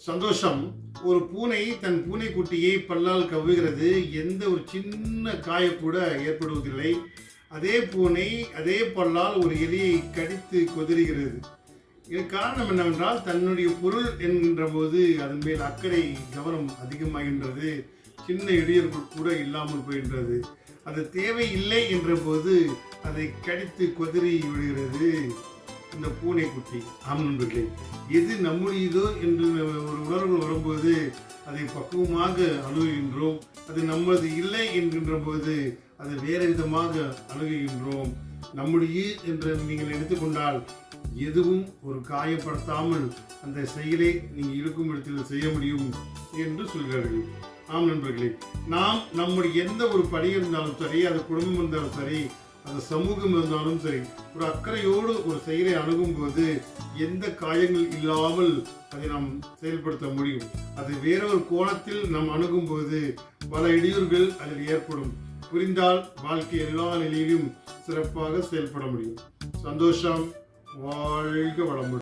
சந்தோஷம். ஒரு பூனை தன் பூனை குட்டியை பல்லால் கவ்வுகிறது. எந்த ஒரு சின்ன காய கூட ஏற்படுவதில்லை. அதே பூனை அதே பல்லால் ஒரு எலியை கடித்து கொதிருகிறது. இதற்கு காரணம் என்னவென்றால் தன்னுடைய பொருள் என்கின்ற போது அதன் மேல் அக்கறை கவனம் அதிகமாகின்றது. சின்ன இடையூறுகள் கூட இல்லாமல் போகின்றது. அது தேவையில்லை என்ற போது அதை கடித்து கொதிரி விடுகிறது. இந்த பூனைக்குட்டி ஆம் நண்பர்களே எது நம்முடையதோ என்று ஒரு உணர்வு வரும்போது அதை பக்குவமாக அணுகுகின்றோம். அது நம்மளது இல்லை என்கின்ற போது அதை வேறு விதமாக அணுகுகின்றோம். நம்முடைய என்று நீங்கள் எடுத்துக்கொண்டால் எதுவும் ஒரு காயப்படுத்தாமல் அந்த செயலை நீங்கள் இருக்கும் இடத்தில் செய்ய முடியும் என்று சொல்கிறார்கள். ஆம் நண்பர்களே நாம் நம்முடைய எந்த ஒரு பணி இருந்தாலும் சரி அது குடும்பம் இருந்தாலும் சரி அது சமூகம் இருந்தாலும் சரி ஒரு அக்கறையோடு ஒரு செயலை அணுகும் போது எந்த காயங்கள் இல்லாமல் அதை நாம் செயல்படுத்த முடியும். அது வேறொரு கோணத்தில் நாம் அணுகும் போது பல இடையூறுகள் அதில் ஏற்படும். புரிந்தால் வாழ்க்கை எல்லா நிலையிலும் சிறப்பாக செயல்பட முடியும். சந்தோஷம். வாழ்க வளமுடன்.